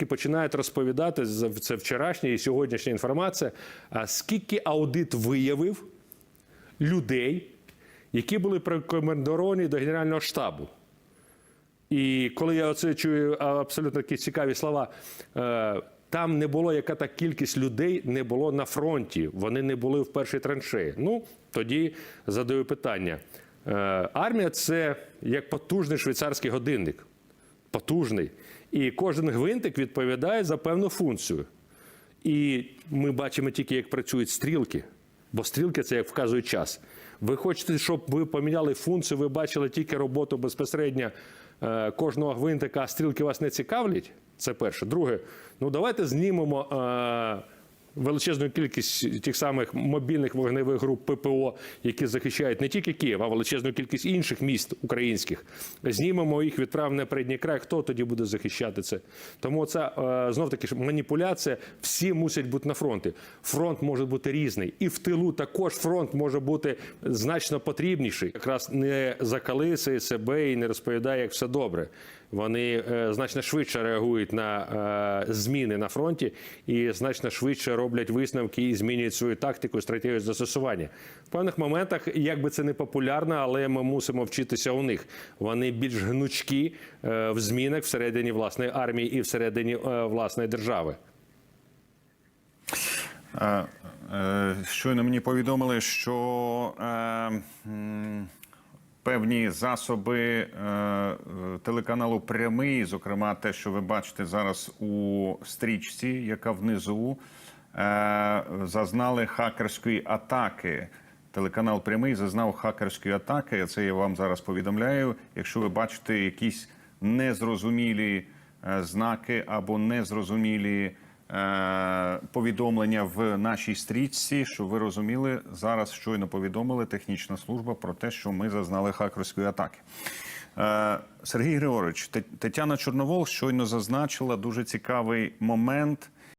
які починають розповідати це вчорашня і сьогоднішня інформація. Скільки аудит виявив людей, які були прикомендовані до Генерального штабу? І коли я оце чую абсолютно такі цікаві слова, е, там не було яка та кількість людей не було на фронті. Вони не були в першій траншеї. Ну тоді задаю питання. Е, армія це як потужний швейцарський годинник. Потужний. І кожен гвинтик відповідає за певну функцію. І ми бачимо тільки, як працюють стрілки, бо стрілки це як вказує час. Ви хочете, щоб ви поміняли функцію, ви бачили тільки роботу безпосередньо е, кожного гвинтика, а стрілки вас не цікавлять. Це перше. Друге, ну давайте знімемо. Величезну кількість тих самих мобільних вогневих груп ППО, які захищають не тільки Київ, а величезну кількість інших міст українських. Знімемо їх, відправимо на передній край. Хто тоді буде захищати це? Тому це знов таки маніпуляція. Всі мусять бути на фронті. Фронт може бути різний, і в тилу також фронт може бути значно потрібніший. Якраз не закалисує себе і не розповідає, як все добре. Вони е, значно швидше реагують на е, зміни на фронті і значно швидше роблять висновки і змінюють свою тактику, і стратегію застосування. В певних моментах, як би це не популярно, але ми мусимо вчитися у них. Вони більш гнучкі е, в змінах всередині власної армії і всередині власної держави. Щойно мені повідомили, що певні засоби е, телеканалу Прямий, зокрема те, що ви бачите зараз у стрічці, яка внизу, е, зазнали хакерської атаки. Телеканал Прямий зазнав хакерської атаки. Це я вам зараз повідомляю. Якщо ви бачите якісь незрозумілі е, знаки або незрозумілі повідомлення в нашій стрічці, щоб ви розуміли, зараз щойно повідомили технічна служба про те, що ми зазнали хакерської атаки. Е, Сергій Григорович, Тетяна Чорновол щойно зазначила дуже цікавий момент.